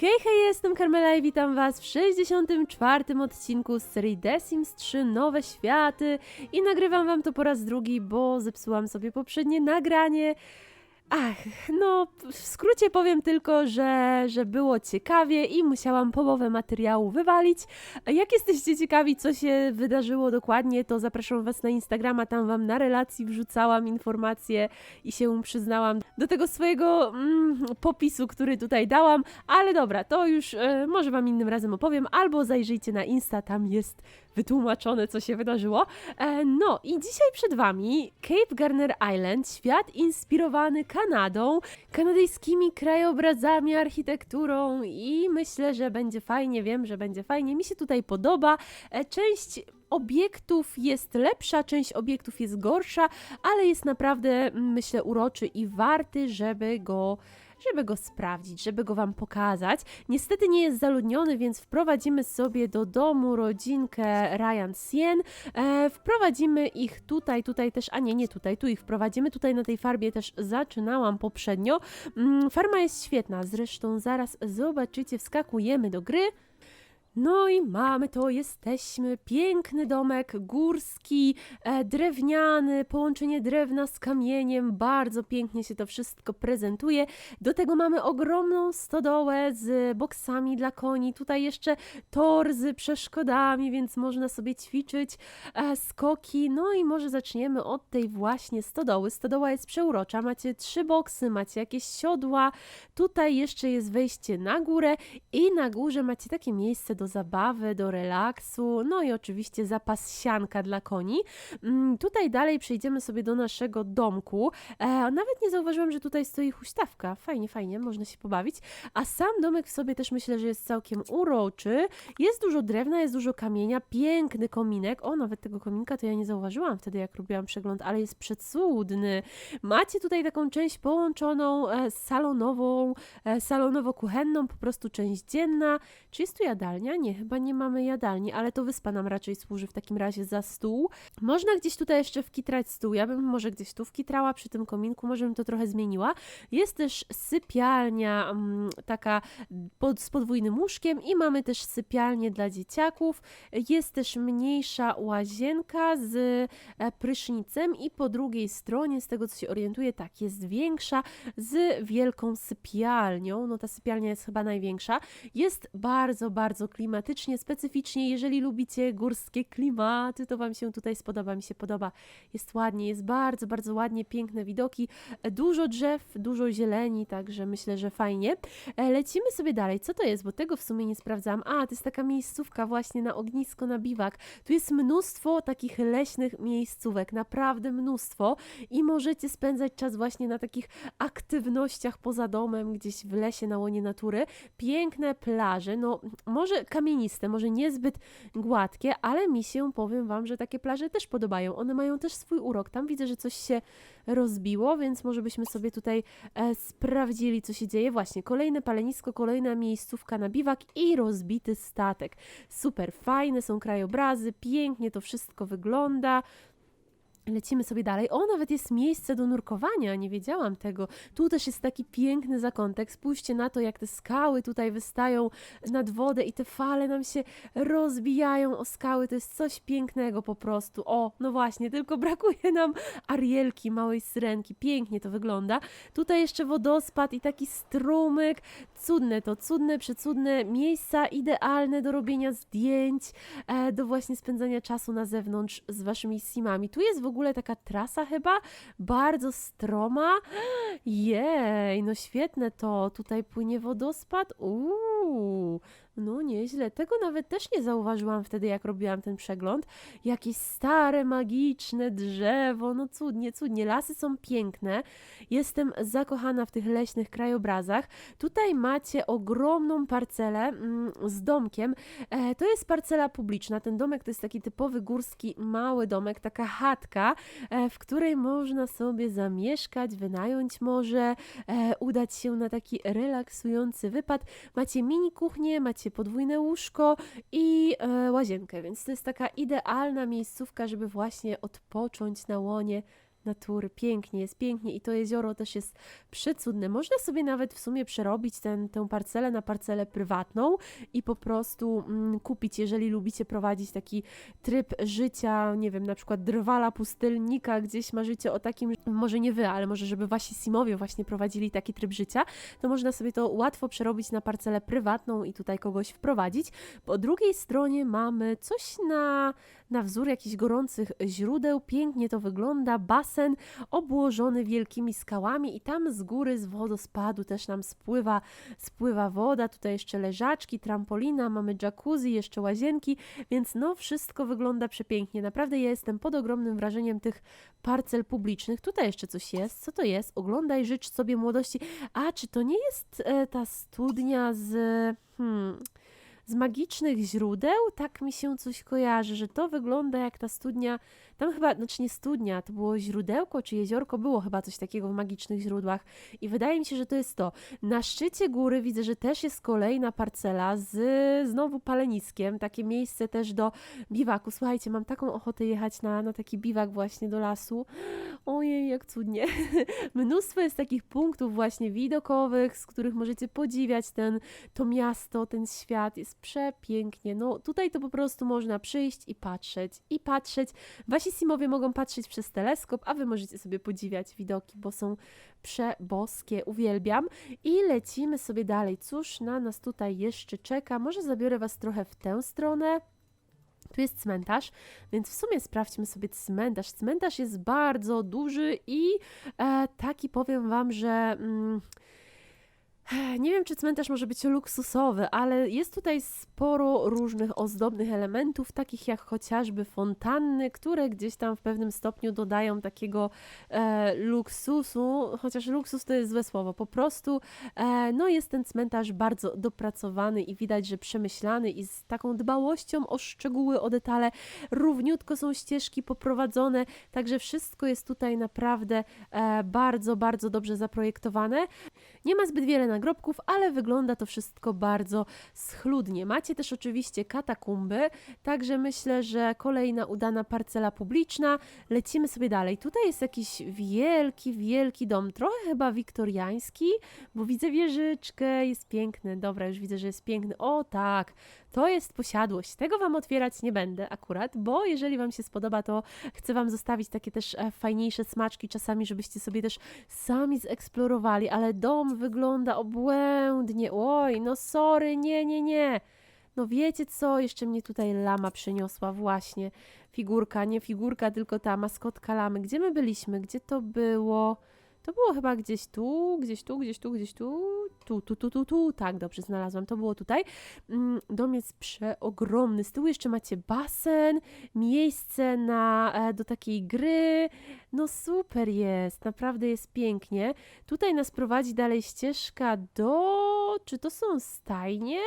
Hej, hej, jestem Carmela i witam Was w 64. odcinku z serii The Sims 3 Nowe Światy i nagrywam Wam to po raz drugi, bo zepsułam sobie poprzednie nagranie. Ach, no w skrócie powiem tylko, że, że było ciekawie i musiałam połowę materiału wywalić. Jak jesteście ciekawi, co się wydarzyło dokładnie, to zapraszam Was na Instagrama, tam Wam na relacji wrzucałam informacje i się przyznałam do tego swojego mm, popisu, który tutaj dałam, ale dobra, to już e, może Wam innym razem opowiem, albo zajrzyjcie na Insta, tam jest wytłumaczone, co się wydarzyło. E, no i dzisiaj przed Wami Cape Garner Island, świat inspirowany Kanadą, kanadyjskimi krajobrazami, architekturą i myślę, że będzie fajnie, wiem, że będzie fajnie, mi się tutaj podoba. E, część obiektów jest lepsza, część obiektów jest gorsza, ale jest naprawdę, mm, myślę, uroczy i warty, żeby go żeby go sprawdzić, żeby go Wam pokazać. Niestety nie jest zaludniony, więc wprowadzimy sobie do domu rodzinkę Ryan Sien. E, wprowadzimy ich tutaj, tutaj też, a nie, nie tutaj, tu ich wprowadzimy. Tutaj na tej farbie też zaczynałam poprzednio. Mm, farma jest świetna, zresztą zaraz zobaczycie, wskakujemy do gry. No i mamy to, jesteśmy. Piękny domek, górski, e, drewniany, połączenie drewna z kamieniem. Bardzo pięknie się to wszystko prezentuje. Do tego mamy ogromną stodołę z boksami dla koni. Tutaj jeszcze tor z przeszkodami, więc można sobie ćwiczyć e, skoki. No i może zaczniemy od tej właśnie stodoły. Stodoła jest przeurocza. Macie trzy boksy, macie jakieś siodła. Tutaj jeszcze jest wejście na górę i na górze macie takie miejsce do zabawy, do relaksu, no i oczywiście zapas sianka dla koni. Mm, Tutaj dalej przejdziemy sobie do naszego domku. E, nawet nie zauważyłam, że tutaj stoi huśtawka. Fajnie, fajnie, można się pobawić. A sam domek w sobie też myślę, że jest całkiem uroczy. Jest dużo drewna, jest dużo kamienia, piękny kominek. O, nawet tego kominka to ja nie zauważyłam wtedy, jak robiłam przegląd, ale jest przecudny. Macie tutaj taką część połączoną e, salonową, e, salonowo-kuchenną, po prostu część dzienna. Czy jest tu jadalnia? Nie, chyba nie mamy jadalni, ale to wyspa nam raczej służy w takim razie za stół. Można gdzieś tutaj jeszcze wkitrać stół. Ja bym może gdzieś tu wkitrała przy tym kominku, może bym to trochę zmieniła. Jest też sypialnia mm, taka pod, z podwójnym łóżkiem i mamy też sypialnię dla dzieciaków. Jest też mniejsza łazienka z e, prysznicem i po drugiej stronie, z tego co się orientuję, tak, jest większa z wielką sypialnią. No ta sypialnia jest chyba największa. Jest bardzo, bardzo klimatycznie, specyficznie. Jeżeli lubicie górskie klimaty, to Wam się tutaj spodoba, mi się podoba. Jest ładnie, jest bardzo, bardzo ładnie, piękne widoki, dużo drzew, dużo zieleni, także myślę, że fajnie. E, Lecimy sobie dalej. Co to jest? Bo tego w sumie nie sprawdzałam. A, to jest taka miejscówka właśnie na ognisko, na biwak. Tu jest mnóstwo takich leśnych miejscówek, naprawdę mnóstwo i możecie spędzać czas właśnie na takich aktywnościach poza domem, gdzieś w lesie, na łonie natury. Piękne plaże, no może kamieniste, może niezbyt gładkie, ale mi się, powiem Wam, że takie plaże też podobają. One mają też swój urok. Tam widzę, że coś się rozbiło, więc może byśmy sobie tutaj e, sprawdzili, co się dzieje. Właśnie, kolejne palenisko, kolejna miejscówka na biwak i rozbity statek. Super, fajne są krajobrazy, pięknie to wszystko wygląda. Lecimy sobie dalej. O, nawet jest miejsce do nurkowania, nie wiedziałam tego. Tu też jest taki piękny zakątek. Spójrzcie na to, jak te skały tutaj wystają nad wodę i te fale nam się rozbijają o skały. To jest coś pięknego po prostu. O, no właśnie, tylko brakuje nam Arielki, małej syrenki. Pięknie to wygląda. Tutaj jeszcze wodospad i taki strumyk. Cudne to, cudne, przecudne miejsca, idealne do robienia zdjęć, e, do właśnie spędzania czasu na zewnątrz z waszymi simami. Tu jest w ogóle taka trasa chyba, bardzo stroma. Jej, no świetne to. Tutaj płynie wodospad. Uuu, no nieźle. Tego nawet też nie zauważyłam wtedy, jak robiłam ten przegląd. Jakieś stare, magiczne drzewo. No cudnie, cudnie. Lasy są piękne. Jestem zakochana w tych leśnych krajobrazach. Tutaj macie ogromną parcelę mm, z domkiem. E, to jest parcela publiczna. Ten domek to jest taki typowy górski, mały domek, taka chatka, e, w której można sobie zamieszkać, wynająć może, e, udać się na taki relaksujący wypad. Macie mini kuchnię, macie podwójne łóżko i e, łazienkę, więc to jest taka idealna miejscówka, żeby właśnie odpocząć na łonie natury. Pięknie, jest pięknie i to jezioro też jest przecudne. Można sobie nawet w sumie przerobić ten, tę parcelę na parcelę prywatną i po prostu mm, kupić, jeżeli lubicie prowadzić taki tryb życia, nie wiem, na przykład drwala pustelnika, gdzieś marzycie o takim, może nie wy, ale może żeby wasi simowie właśnie prowadzili taki tryb życia, to można sobie to łatwo przerobić na parcelę prywatną i tutaj kogoś wprowadzić. Po drugiej stronie mamy coś na, na wzór jakichś gorących źródeł, pięknie to wygląda, basen obłożony wielkimi skałami i tam z góry, z wodospadu też nam spływa, spływa woda, tutaj jeszcze leżaczki, trampolina, mamy jacuzzi, jeszcze łazienki, więc no wszystko wygląda przepięknie. Naprawdę ja jestem pod ogromnym wrażeniem tych parcel publicznych. Tutaj jeszcze coś jest. Co to jest? Oglądaj, życz sobie młodości. A, czy to nie jest e, ta studnia z... Hmm, z magicznych źródeł, tak mi się coś kojarzy, że to wygląda jak ta studnia, tam chyba, znaczy nie studnia, to było źródełko czy jeziorko, było chyba coś takiego w magicznych źródłach i wydaje mi się, że to jest to. Na szczycie góry widzę, że też jest kolejna parcela z znowu paleniskiem, takie miejsce też do biwaku. Słuchajcie, mam taką ochotę jechać na, na taki biwak właśnie do lasu. Ojej, jak cudnie. Mnóstwo jest takich punktów właśnie widokowych, z których możecie podziwiać ten, to miasto, ten świat. Jest przepięknie. No tutaj to po prostu można przyjść i patrzeć, i patrzeć. Wasi simowie mogą patrzeć przez teleskop, a wy możecie sobie podziwiać widoki, bo są przeboskie. Uwielbiam. I lecimy sobie dalej. Cóż na nas tutaj jeszcze czeka? Może zabiorę was trochę w tę stronę. Tu jest cmentarz, więc w sumie sprawdźmy sobie cmentarz. Cmentarz jest bardzo duży i e, taki powiem wam, że. Mm, nie wiem, czy cmentarz może być luksusowy, ale jest tutaj sporo różnych ozdobnych elementów, takich jak chociażby fontanny, które gdzieś tam w pewnym stopniu dodają takiego e, luksusu, chociaż luksus to jest złe słowo, po prostu e, no jest ten cmentarz bardzo dopracowany i widać, że przemyślany i z taką dbałością o szczegóły, o detale. Równiutko są ścieżki poprowadzone, także wszystko jest tutaj naprawdę e, bardzo, bardzo dobrze zaprojektowane. Nie ma zbyt wiele nagrobków, ale wygląda to wszystko bardzo schludnie. Macie też oczywiście katakumby, także myślę, że kolejna udana parcela publiczna. Lecimy sobie dalej. Tutaj jest jakiś wielki, wielki dom, trochę chyba wiktoriański, bo widzę wieżyczkę, jest piękny. Dobra, już widzę, że jest piękny. O tak, to jest posiadłość. Tego Wam otwierać nie będę akurat, bo jeżeli Wam się spodoba, to chcę Wam zostawić takie też e, fajniejsze smaczki czasami, żebyście sobie też sami zeksplorowali, ale dom wygląda obłędnie. Oj, no sorry, nie, nie, nie. No wiecie co, jeszcze mnie tutaj lama przyniosła właśnie. Figurka, nie figurka, tylko ta maskotka lamy. Gdzie my byliśmy? Gdzie to było? To było chyba gdzieś tu, gdzieś tu, gdzieś tu, gdzieś tu, tu, tu, tu, tu, tu. Tak, dobrze znalazłam. To było tutaj. Mm, Dom jest przeogromny. Z tyłu jeszcze macie basen, miejsce na, e, do takiej gry. No super jest, naprawdę jest pięknie. Tutaj nas prowadzi dalej ścieżka do... Czy to są stajnie?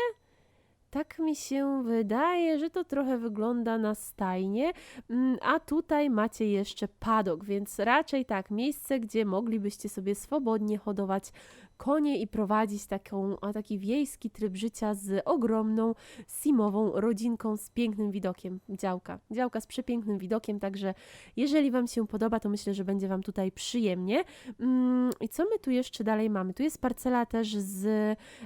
Tak mi się wydaje, że to trochę wygląda na stajnie, Mm, a tutaj macie jeszcze padok, więc raczej tak, miejsce, gdzie moglibyście sobie swobodnie hodować konie i prowadzić taką, taki wiejski tryb życia z ogromną simową rodzinką z pięknym widokiem. Działka. Działka z przepięknym widokiem, także jeżeli Wam się podoba, to myślę, że będzie Wam tutaj przyjemnie. Mm, I co my tu jeszcze dalej mamy? Tu jest parcela też z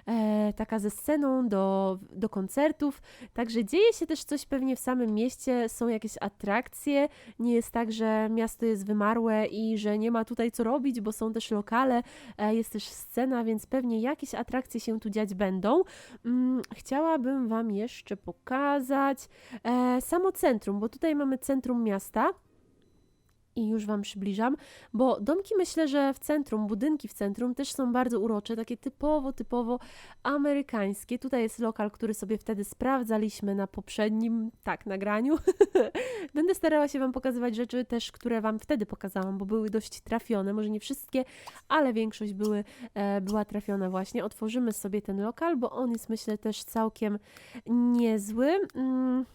e, taka ze sceną do, do koncertów, także dzieje się też coś pewnie w samym mieście, są jakieś atrakcje, nie jest tak, że miasto jest wymarłe i że nie ma tutaj co robić, bo są też lokale, e, jest też scena, więc pewnie jakieś atrakcje się tu dziać będą. Mm, chciałabym Wam jeszcze pokazać e, samo centrum, bo tutaj mamy centrum miasta. I już Wam przybliżam, bo domki myślę, że w centrum, budynki w centrum też są bardzo urocze, takie typowo, typowo amerykańskie. Tutaj jest lokal, który sobie wtedy sprawdzaliśmy na poprzednim, tak, nagraniu. Będę starała się Wam pokazywać rzeczy też, które Wam wtedy pokazałam, bo były dość trafione, może nie wszystkie, ale większość były, e, była trafiona właśnie. Otworzymy sobie ten lokal, bo on jest myślę też całkiem niezły. Mm.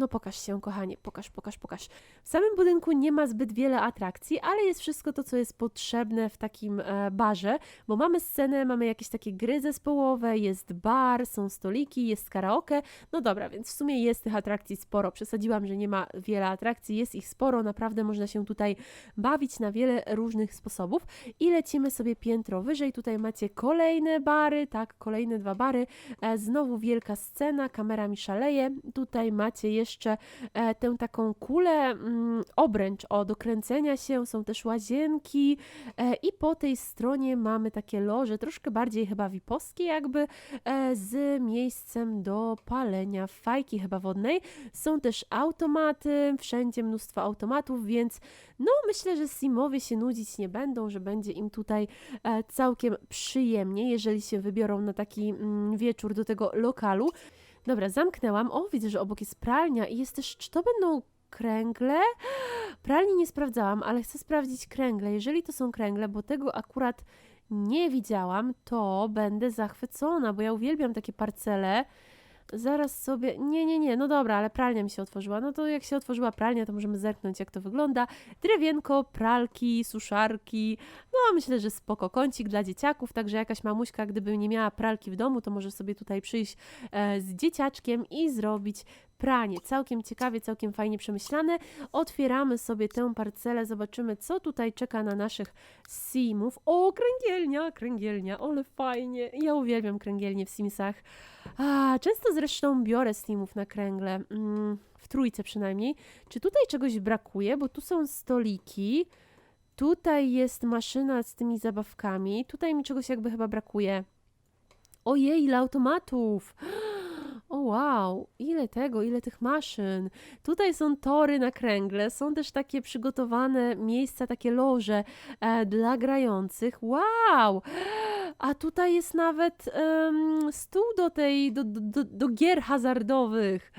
No pokaż się, kochanie, pokaż, pokaż, pokaż. W samym budynku nie ma zbyt wiele atrakcji, ale jest wszystko to, co jest potrzebne w takim e, barze, bo mamy scenę, mamy jakieś takie gry zespołowe, jest bar, są stoliki, jest karaoke. No dobra, więc w sumie jest tych atrakcji sporo. Przesadziłam, że nie ma wiele atrakcji, jest ich sporo, naprawdę można się tutaj bawić na wiele różnych sposobów. I lecimy sobie piętro wyżej. Tutaj macie kolejne bary, tak, kolejne dwa bary. E, znowu wielka scena, kamera mi szaleje. Tutaj macie jeszcze e, tę taką kulę, mm, obręcz o do kręcenia się, są też łazienki e, i po tej stronie mamy takie loże, troszkę bardziej chyba wiposkie jakby, e, z miejscem do palenia fajki chyba wodnej. Są też automaty, wszędzie mnóstwo automatów, więc no myślę, że Simowie się nudzić nie będą, że będzie im tutaj całkiem przyjemnie, jeżeli się wybiorą na taki mm, wieczór do tego lokalu. Dobra, zamknęłam. O, widzę, że obok jest pralnia i jest też, czy to będą kręgle? Pralni nie sprawdzałam, ale chcę sprawdzić kręgle. Jeżeli to są kręgle, bo tego akurat nie widziałam, to będę zachwycona, bo ja uwielbiam takie parcele. Zaraz sobie. Nie, nie, nie, no dobra, ale pralnia mi się otworzyła. No to jak się otworzyła pralnia, to możemy zerknąć, jak to wygląda. Drewienko, pralki, suszarki. No, myślę, że spoko. Kącik dla dzieciaków, także jakaś mamuśka, gdyby nie miała pralki w domu, to może sobie tutaj przyjść e, z dzieciaczkiem i zrobić pranie. Całkiem ciekawie, całkiem fajnie przemyślane. Otwieramy sobie tę parcelę, zobaczymy, co tutaj czeka na naszych simów. O, kręgielnia, kręgielnia, ale fajnie. Ja uwielbiam kręgielnie w Simsach. A, często zresztą biorę simów na kręgle, mm, w trójce przynajmniej. Czy tutaj czegoś brakuje? Bo tu są stoliki, tutaj jest maszyna z tymi zabawkami, tutaj mi czegoś jakby chyba brakuje. Ojej, ile automatów! O wow, ile tego, ile tych maszyn. Tutaj są tory na kręgle, są też takie przygotowane miejsca, takie loże e, dla grających. Wow! A tutaj jest nawet em, stół do tej, do, do, do gier hazardowych.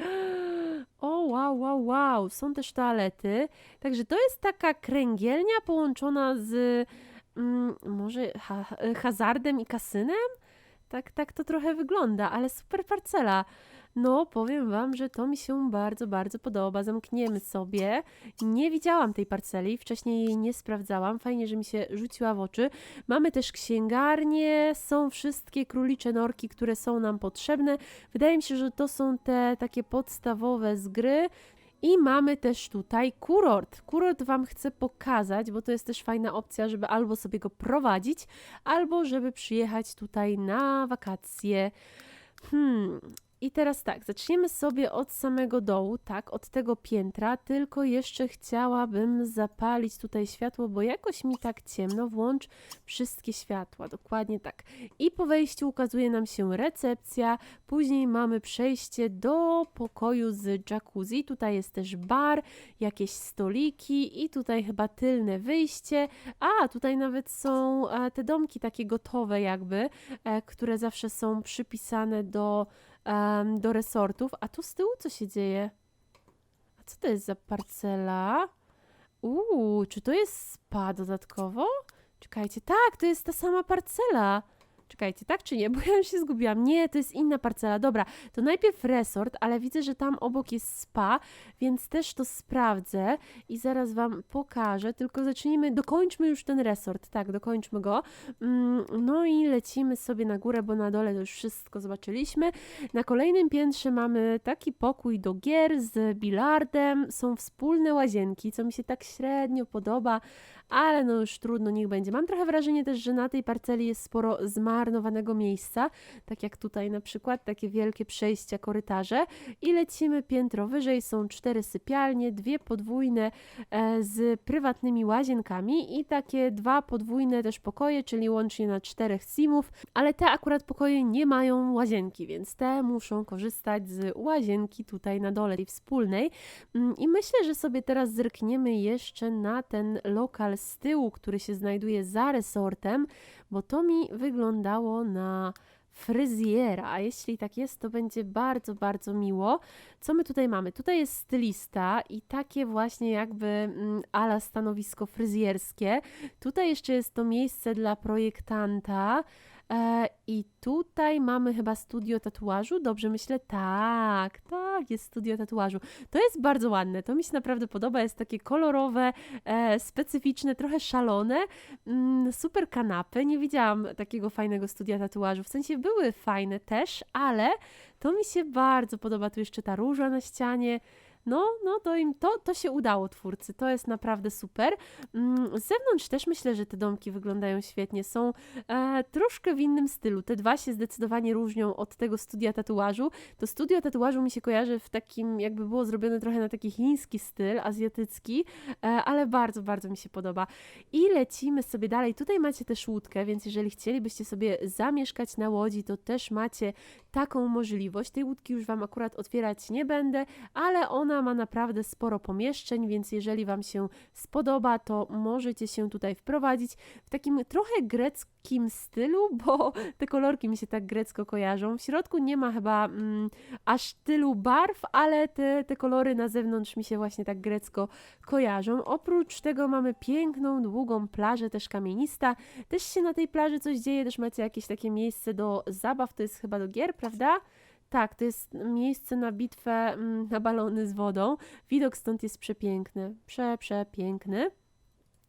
O wow, wow, wow. Są też toalety. Także to jest taka kręgielnia połączona z mm, może ha hazardem i kasynem? Tak, tak to trochę wygląda, ale super parcela. No, powiem Wam, że to mi się bardzo, bardzo podoba. Zamkniemy sobie. Nie widziałam tej parceli, wcześniej jej nie sprawdzałam. Fajnie, że mi się rzuciła w oczy. Mamy też księgarnię, są wszystkie królicze norki, które są nam potrzebne. Wydaje mi się, że to są te takie podstawowe z gry. I mamy też tutaj kurort. Kurort Wam chcę pokazać, bo to jest też fajna opcja, żeby albo sobie go prowadzić, albo żeby przyjechać tutaj na wakacje. Hmm, i teraz tak, zaczniemy sobie od samego dołu, tak, od tego piętra, tylko jeszcze chciałabym zapalić tutaj światło, bo jakoś mi tak ciemno, włącz wszystkie światła, dokładnie tak. I po wejściu ukazuje nam się recepcja, później mamy przejście do pokoju z jacuzzi, tutaj jest też bar, jakieś stoliki i tutaj chyba tylne wyjście, a tutaj nawet są e, te domki takie gotowe jakby, e, które zawsze są przypisane do em, do resortów. A tu z tyłu co się dzieje? A co to jest za parcela? Uuu, czy to jest spa dodatkowo? Czekajcie, tak, to jest ta sama parcela. Czekajcie, tak czy nie? Bo ja się zgubiłam. Nie, to jest inna parcela. Dobra, to najpierw resort, ale widzę, że tam obok jest spa, więc też to sprawdzę i zaraz Wam pokażę. Tylko zacznijmy, dokończmy już ten resort. Tak, dokończmy go. Mm, No i lecimy sobie na górę, bo na dole to już wszystko zobaczyliśmy. Na kolejnym piętrze mamy taki pokój do gier z bilardem. Są wspólne łazienki, co mi się tak średnio podoba, ale no już trudno, niech będzie. Mam trochę wrażenie też, że na tej parceli jest sporo zmarnowanego miejsca, tak jak tutaj na przykład, takie wielkie przejścia, korytarze i lecimy piętro wyżej, są cztery sypialnie, dwie podwójne e, z prywatnymi łazienkami i takie dwa podwójne też pokoje, czyli łącznie na czterech simów, ale te akurat pokoje nie mają łazienki, więc te muszą korzystać z łazienki tutaj na dole, tej wspólnej Mm, i myślę, że sobie teraz zerkniemy jeszcze na ten lokal z tyłu, który się znajduje za resortem, bo to mi wyglądało na fryzjera, a jeśli tak jest, to będzie bardzo, bardzo miło. Co my tutaj mamy? Tutaj jest stylista i takie właśnie jakby mm, ala stanowisko fryzjerskie. Tutaj jeszcze jest to miejsce dla projektanta. E, I tutaj mamy chyba studio tatuażu, dobrze myślę? Tak, tak, jest studio tatuażu. To jest bardzo ładne, to mi się naprawdę podoba, jest takie kolorowe, e, specyficzne, trochę szalone, mm, super kanapy. Nie widziałam takiego fajnego studia tatuażu, w sensie były fajne też, ale to mi się bardzo podoba. Tu jeszcze ta róża na ścianie. No, no to im to, to się udało twórcy, to jest naprawdę super. Mm, Z zewnątrz też myślę, że te domki wyglądają świetnie. Są e, troszkę w innym stylu. Te dwa się zdecydowanie różnią od tego studia tatuażu. To studio tatuażu mi się kojarzy w takim, jakby było zrobione trochę na taki chiński styl, azjatycki, e, ale bardzo, bardzo mi się podoba. I lecimy sobie dalej. Tutaj macie też łódkę, więc jeżeli chcielibyście sobie zamieszkać na łodzi, to też macie taką możliwość. Tej łódki już Wam akurat otwierać nie będę, ale ona ma naprawdę sporo pomieszczeń, więc jeżeli Wam się spodoba, to możecie się tutaj wprowadzić w takim trochę greckim stylu, bo te kolorki mi się tak grecko kojarzą. W środku nie ma chyba mm, aż tylu barw, ale te, te kolory na zewnątrz mi się właśnie tak grecko kojarzą. Oprócz tego mamy piękną, długą plażę, też kamienista. Też się na tej plaży coś dzieje, też macie jakieś takie miejsce do zabaw, to jest chyba do gier, prawda? Tak, to jest miejsce na bitwę mm, na balony z wodą. Widok stąd jest przepiękny, prze, przepiękny.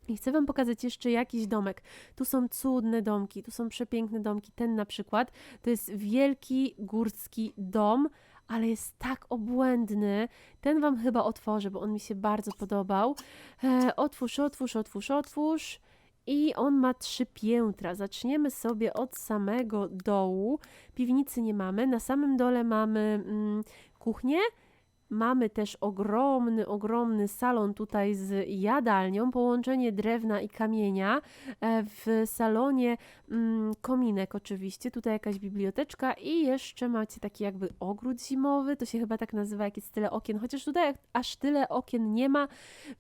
I chcę Wam pokazać jeszcze jakiś domek. Tu są cudne domki, tu są przepiękne domki. Ten na przykład to jest wielki górski dom, ale jest tak obłędny. Ten Wam chyba otworzę, bo on mi się bardzo podobał. E, otwórz, otwórz, otwórz, otwórz. I on ma trzy piętra. Zaczniemy sobie od samego dołu. Piwnicy nie mamy. Na samym dole mamy mm, kuchnię. Mamy też ogromny, ogromny salon tutaj z jadalnią, połączenie drewna i kamienia. E, W salonie mm, kominek oczywiście, tutaj jakaś biblioteczka i jeszcze macie taki jakby ogród zimowy, to się chyba tak nazywa, jak jest tyle okien, chociaż tutaj aż tyle okien nie ma,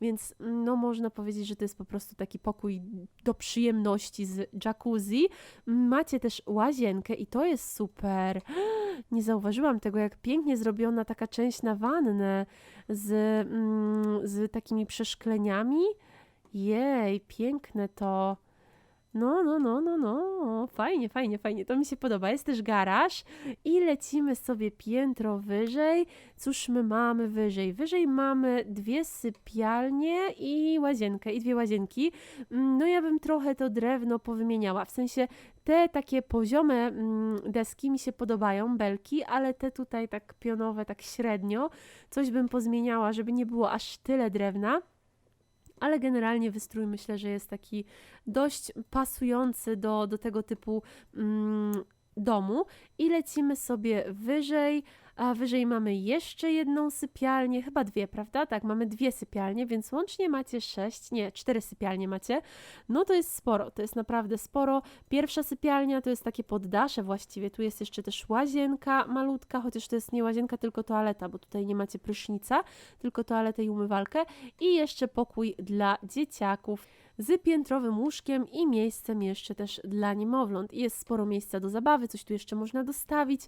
więc mm, no można powiedzieć, że to jest po prostu taki pokój do przyjemności z jacuzzi. Macie też łazienkę i to jest super. Nie zauważyłam tego, jak pięknie zrobiona taka część na wannę z, mm, z takimi przeszkleniami. Jej, piękne to. No, no, no, no, no, fajnie, fajnie, fajnie, to mi się podoba. Jest też garaż i lecimy sobie piętro wyżej. Cóż my mamy wyżej? Wyżej mamy dwie sypialnie i łazienkę, i dwie łazienki. Mm, No ja bym trochę to drewno powymieniała, w sensie te takie poziome mm, deski mi się podobają, belki, ale te tutaj tak pionowe, tak średnio, coś bym pozmieniała, żeby nie było aż tyle drewna. Ale generalnie wystrój myślę, że jest taki dość pasujący do, do tego typu mm, domu. I lecimy sobie wyżej. A wyżej mamy jeszcze jedną sypialnię, chyba dwie, prawda? Tak, mamy dwie sypialnie, więc łącznie macie sześć, nie, cztery sypialnie macie. No to jest sporo, to jest naprawdę sporo. Pierwsza sypialnia to jest takie poddasze właściwie. Tu jest jeszcze też łazienka malutka, chociaż to jest nie łazienka, tylko toaleta, bo tutaj nie macie prysznica, tylko toaletę i umywalkę. I jeszcze pokój dla dzieciaków z piętrowym łóżkiem i miejscem jeszcze też dla niemowląt. Jest sporo miejsca do zabawy, coś tu jeszcze można dostawić.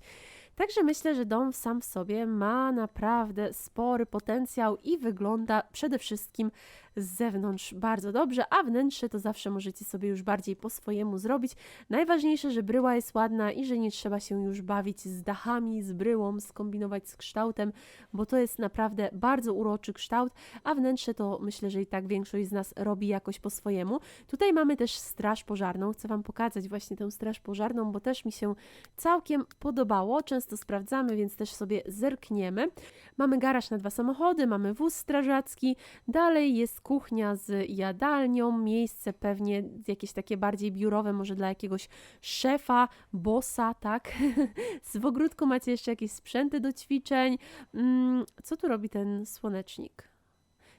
Także myślę, że dom sam w sobie ma naprawdę spory potencjał i wygląda przede wszystkim z zewnątrz bardzo dobrze, a wnętrze to zawsze możecie sobie już bardziej po swojemu zrobić. Najważniejsze, że bryła jest ładna i że nie trzeba się już bawić z dachami, z bryłą, skombinować z kształtem, bo to jest naprawdę bardzo uroczy kształt, a wnętrze to myślę, że i tak większość z nas robi jakoś po swojemu. Tutaj mamy też straż pożarną. Chcę Wam pokazać właśnie tę straż pożarną, bo też mi się całkiem podobało. Często sprawdzamy, więc też sobie zerkniemy. Mamy garaż na dwa samochody, mamy wóz strażacki, dalej jest kuchnia z jadalnią, miejsce pewnie jakieś takie bardziej biurowe, może dla jakiegoś szefa, bossa, tak? w ogródku macie jeszcze jakieś sprzęty do ćwiczeń. Mm, Co tu robi ten słonecznik?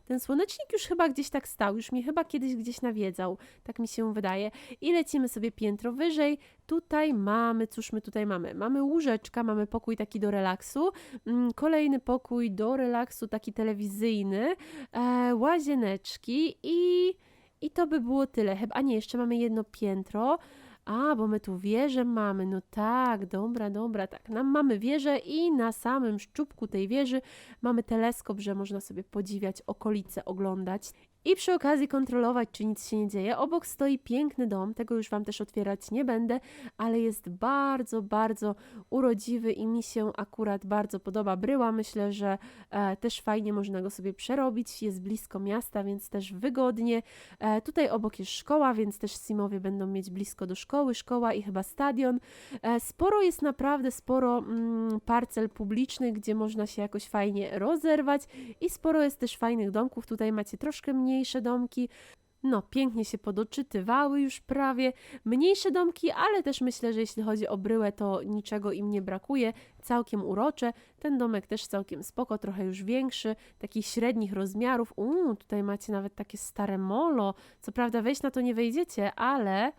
Ten słonecznik już chyba gdzieś tak stał, już mnie chyba kiedyś gdzieś nawiedzał, tak mi się wydaje. I lecimy sobie piętro wyżej. Tutaj mamy, cóż my tutaj mamy? Mamy łóżeczka, mamy pokój taki do relaksu, mm, kolejny pokój do relaksu, taki telewizyjny, e, łazieneczki i, i to by było tyle. Chyba, a nie, jeszcze mamy jedno piętro. A, bo my tu wieżę mamy, no tak, dobra, dobra, tak. Nam mamy wieżę i na samym szczupku tej wieży mamy teleskop, że można sobie podziwiać okolice, oglądać. I przy okazji kontrolować, czy nic się nie dzieje. Obok stoi piękny dom, tego już Wam też otwierać nie będę, ale jest bardzo, bardzo urodziwy i mi się akurat bardzo podoba. Bryła myślę, że e, też fajnie można go sobie przerobić, jest blisko miasta, więc też wygodnie. E, tutaj obok jest szkoła, więc też Simowie będą mieć blisko do szkoły, szkoła i chyba stadion. E, sporo jest naprawdę, sporo mm, parcel publicznych, gdzie można się jakoś fajnie rozerwać i sporo jest też fajnych domków. Tutaj macie troszkę mniejsze domki. No, pięknie się podoczytywały już prawie. Mniejsze domki, ale też myślę, że jeśli chodzi o bryłę, to niczego im nie brakuje. Całkiem urocze. Ten domek też całkiem spoko, trochę już większy, takich średnich rozmiarów. Uuu, tutaj macie nawet takie stare molo. Co prawda wejść na to nie wejdziecie, ale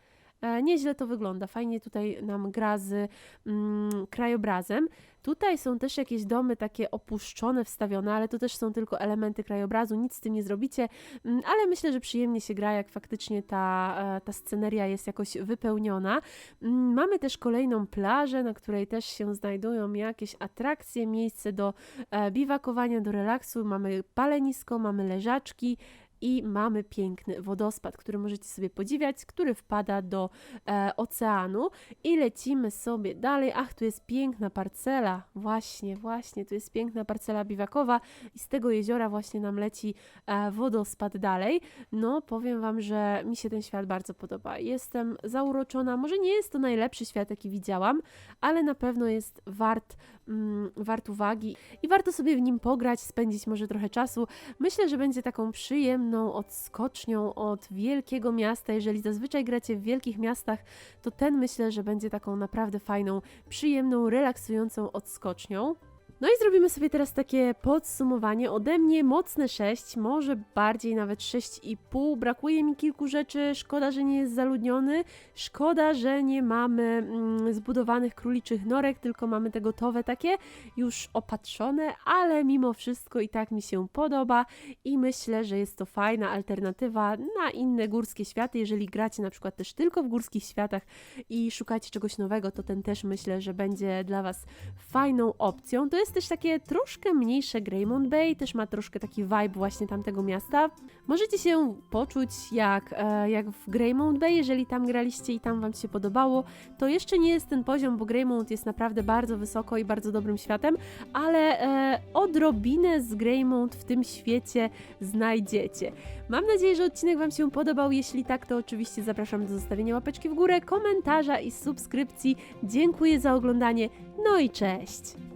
nieźle to wygląda. Fajnie tutaj nam gra z mm, krajobrazem. Tutaj są też jakieś domy takie opuszczone, wstawione, ale to też są tylko elementy krajobrazu, nic z tym nie zrobicie, Mm, ale myślę, że przyjemnie się gra, jak faktycznie ta, e, ta sceneria jest jakoś wypełniona. Mm, Mamy też kolejną plażę, na której też się znajdują jakieś atrakcje, miejsce do e, biwakowania, do relaksu. Mamy palenisko, mamy leżaczki. I mamy piękny wodospad, który możecie sobie podziwiać, który wpada do e, oceanu. I lecimy sobie dalej. Ach, tu jest piękna parcela. Właśnie, właśnie, tu jest piękna parcela biwakowa i z tego jeziora właśnie nam leci e, wodospad dalej. No, powiem Wam, że mi się ten świat bardzo podoba. Jestem zauroczona. Może nie jest to najlepszy świat, jaki widziałam, ale na pewno jest wart, mm, wart uwagi i warto sobie w nim pograć, spędzić może trochę czasu. Myślę, że będzie taką przyjemną odskocznią od wielkiego miasta. Jeżeli zazwyczaj gracie w wielkich miastach, to ten myślę, że będzie taką naprawdę fajną, przyjemną, relaksującą odskocznią. No i zrobimy sobie teraz takie podsumowanie. Ode mnie mocne 6, może bardziej nawet 6,5. Brakuje mi kilku rzeczy. Szkoda, że nie jest zaludniony. Szkoda, że nie mamy mm, zbudowanych króliczych norek, tylko mamy te gotowe takie, już opatrzone, ale mimo wszystko i tak mi się podoba i myślę, że jest to fajna alternatywa na inne górskie światy. Jeżeli gracie na przykład też tylko w górskich światach i szukacie czegoś nowego, to ten też myślę, że będzie dla Was fajną opcją. To jest też takie troszkę mniejsze Greymount Bay, też ma troszkę taki vibe właśnie tamtego miasta. Możecie się poczuć jak, e, jak w Greymount Bay, jeżeli tam graliście i tam Wam się podobało. To jeszcze nie jest ten poziom, bo Greymount jest naprawdę bardzo wysoko i bardzo dobrym światem, ale e, odrobinę z Greymount w tym świecie znajdziecie. Mam nadzieję, że odcinek Wam się podobał. Jeśli tak, to oczywiście zapraszam do zostawienia łapeczki w górę, komentarza i subskrypcji. Dziękuję za oglądanie. No i cześć!